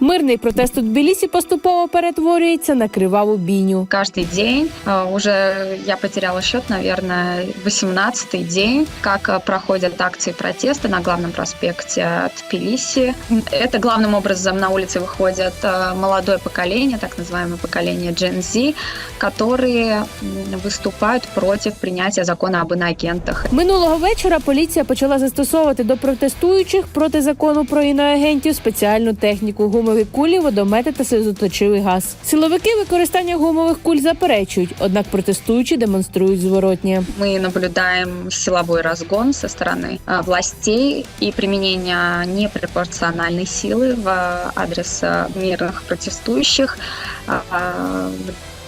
Мирний протест у Тбілісі поступово перетворюється на криваву бійню. Каждый день, э, уже я потеряла счет, наверное, 18-й день, как э, проходят акции протеста на главном проспекте Тбилиси. М, Это главным образом на улицы выходит э, молодое поколение, так называемое поколение Gen Z, которые м, выступают против принятия закона об иноагентах. Минулого вечора поліція почала застосовувати до протестуючих проти закону про іноагентів спеціальну техніку гумові кулі, водомети та сльозоточивий газ. Силовики використання гумових куль заперечують, однак протестуючі демонструють зворотнє. Мы наблюдаем силовой разгон со стороны э, властей и применение непропорциональной силы в э, адрес э, мирных протестующих. А, а,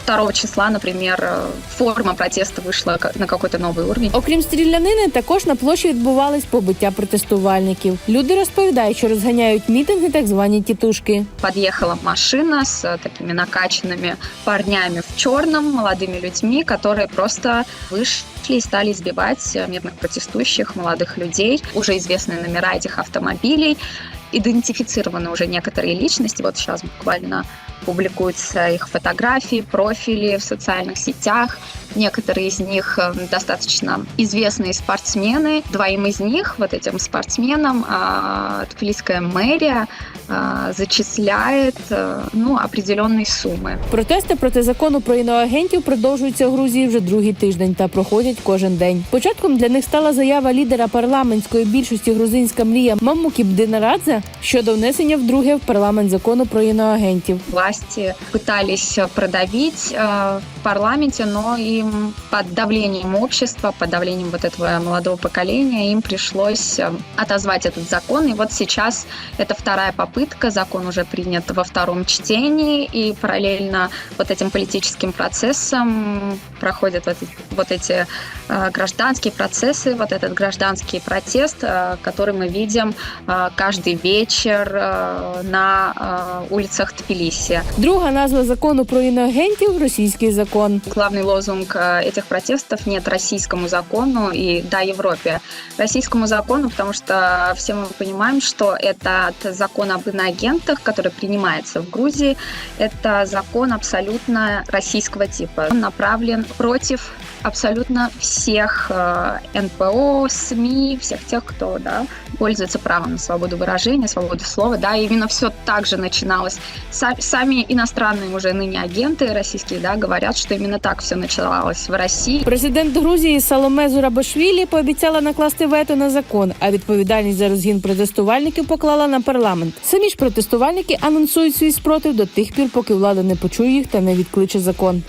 2 числа, например, э, форма протеста вышла ка- на какой-то новый уровень. Окрім стрілянини, також на площі відбувались побиття протестувальників. Люди розповідають, що розганяють мітинги так звані тітушки. Подъехала машина с э, такими накачанными парнями в черном, молодыми людьми, которые просто вышли и стали избивать э, мирных протестующих, молодых людей. Уже известны номера этих автомобилей, идентифицированы уже некоторые личности. Вот сейчас буквально публикуются их фотографии, профили в социальных сетях. Некоторые из них э, достаточно известные спортсмены. Двоим из них, вот этим спортсменам, а, тбилисская мэрия а, зачисляет э, ну, определенные суммы. Протести проти закону про іноагентів продовжуються в Грузії вже другий тиждень та проходять кожен день. Початком для них стала заява лідера парламентської більшості грузинська мрія Мамукі Бдинарадзе Щодо внесення вдруге в парламент закону про іноагентів. Власти пытались продавить э, в парламенте, но им под давлением общества, под давлением вот этого молодого поколения им пришлось э, отозвать этот закон. И вот сейчас это вторая попытка, закон уже принят во втором чтении, и параллельно вот этим политическим процессом проходят вот, вот эти э, гражданские процессы, вот этот гражданский протест, э, который мы видим э, каждый вечер э, на э, улицах Тбилиси. Друга назва закону про іноагентів російський закон. Главный лозунг э, этих протестов нет российскому закону и да Европе. Российскому закону, потому что все мы понимаем, что этот закон об иноагентах, который принимается в Грузии, это закон абсолютно российского типа. Он направлен против абсолютно всех э, НПО, СМИ, всех тех, кто да, пользуется правом на свободу выражения, свободу слова. Да, и именно все так же начиналось. Са- сами иностранные уже ныне агенты российские да, говорят, что именно так все начиналось в России. Президент Грузії Саломе Зурабашвілі пообіцяла накласти вето на закон, а відповідальність за розгін протестувальників поклала на парламент. Самі ж протестувальники анонсують свій спротив до тих пір, поки влада не почує їх та не відкличе закон.